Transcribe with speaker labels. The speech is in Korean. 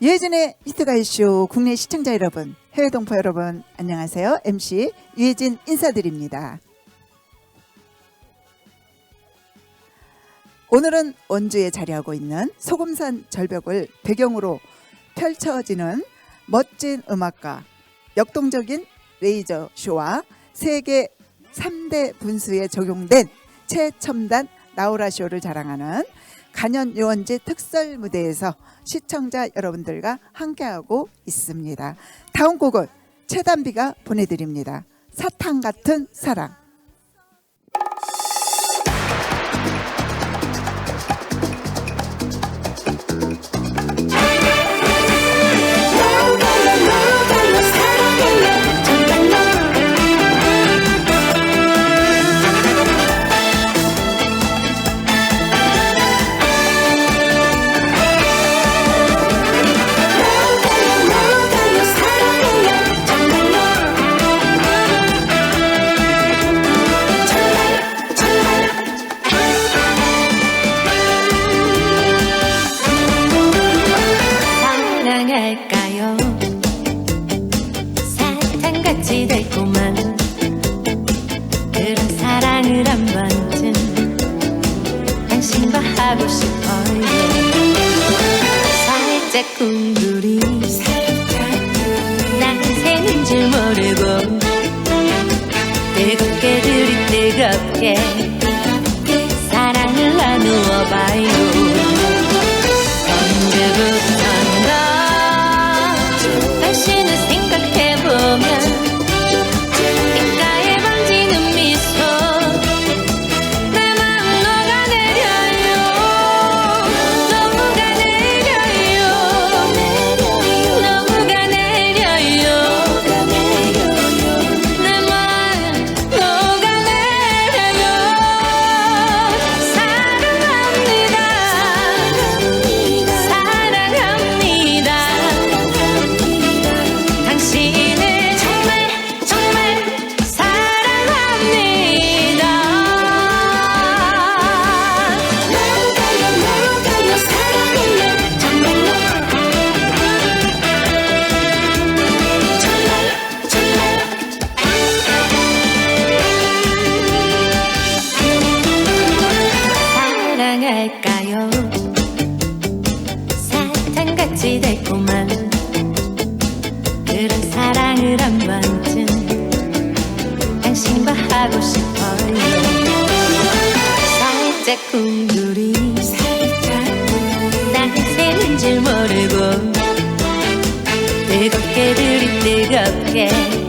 Speaker 1: 유해진의 히트가이쇼 국내 시청자 여러분, 해외 동포 여러분 안녕하세요. MC 유해진 인사드립니다. 오늘은 원주에 자리하고 있는 소금산 절벽을 배경으로 펼쳐지는 멋진 음악과 역동적인 레이저 쇼와 세계 3대 분수에 적용된 최첨단 나우라 쇼를 자랑하는 간현 요원지 특설 무대에서 시청자 여러분들과 함께하고 있습니다. 다음 곡은 최단비가 보내드립니다. 사탕 같은 사랑.
Speaker 2: 그런 사랑을 한 번쯤 당신과 하고 싶어요. 살짝 궁돌이 난 새는 줄 모르고 뜨겁게 들이 뜨겁게 사랑을 나누어 봐요 살짝 궁돌이 난 새는 줄 모르고 뜨겁게 들이 뜨겁게